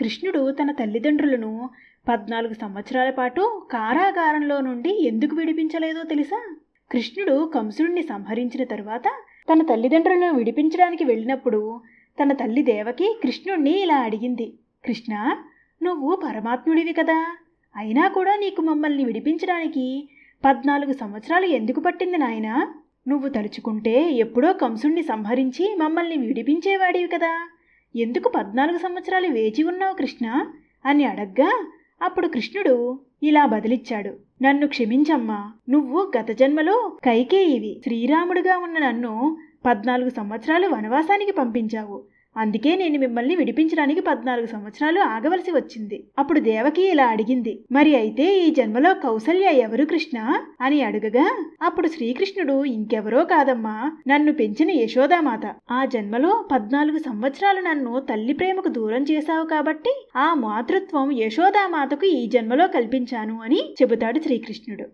కృష్ణుడు తన తల్లిదండ్రులను పద్నాలుగు సంవత్సరాల పాటు కారాగారంలో నుండి ఎందుకు విడిపించలేదో తెలుసా? కృష్ణుడు కంసుడిని సంహరించిన తరువాత తన తల్లిదండ్రులను విడిపించడానికి వెళ్ళినప్పుడు తన తల్లి దేవకి కృష్ణుణ్ణి ఇలా అడిగింది కృష్ణ నువ్వు పరమాత్ముడివి కదా. అయినా కూడా నీకు మమ్మల్ని విడిపించడానికి పద్నాలుగు సంవత్సరాలు ఎందుకు పట్టింది నాయనా? నువ్వు తలుచుకుంటే ఎప్పుడో కంసుణ్ణి సంహరించి మమ్మల్ని విడిపించేవాడివి కదా. ఎందుకు పద్నాలుగు సంవత్సరాలు వేచి ఉన్నావు కృష్ణ? అని అడగ్గా అప్పుడు కృష్ణుడు ఇలా బదిలిచ్చాడు. నన్ను క్షమించమ్మా. నువ్వు గత జన్మలో కైకేయివి. శ్రీరాముడుగా ఉన్న నన్ను పద్నాలుగు సంవత్సరాలు వనవాసానికి పంపించావు. అందుకే నేను మిమ్మల్ని విడిపించడానికి పద్నాలుగు సంవత్సరాలు ఆగవలసి వచ్చింది. అప్పుడు దేవకి ఇలా అడిగింది. మరి అయితే ఈ జన్మలో కౌసల్య ఎవరు కృష్ణ? అని అడుగగా అప్పుడు శ్రీకృష్ణుడు ఇంకెవరో కాదమ్మా నన్ను పెంచిన యశోదామాత. ఆ జన్మలో పద్నాలుగు సంవత్సరాలు నన్ను తల్లి ప్రేమకు దూరం చేశావు కాబట్టి ఆ మాతృత్వం యశోదామాతకు ఈ జన్మలో కల్పించాను అని చెబుతాడు శ్రీకృష్ణుడు.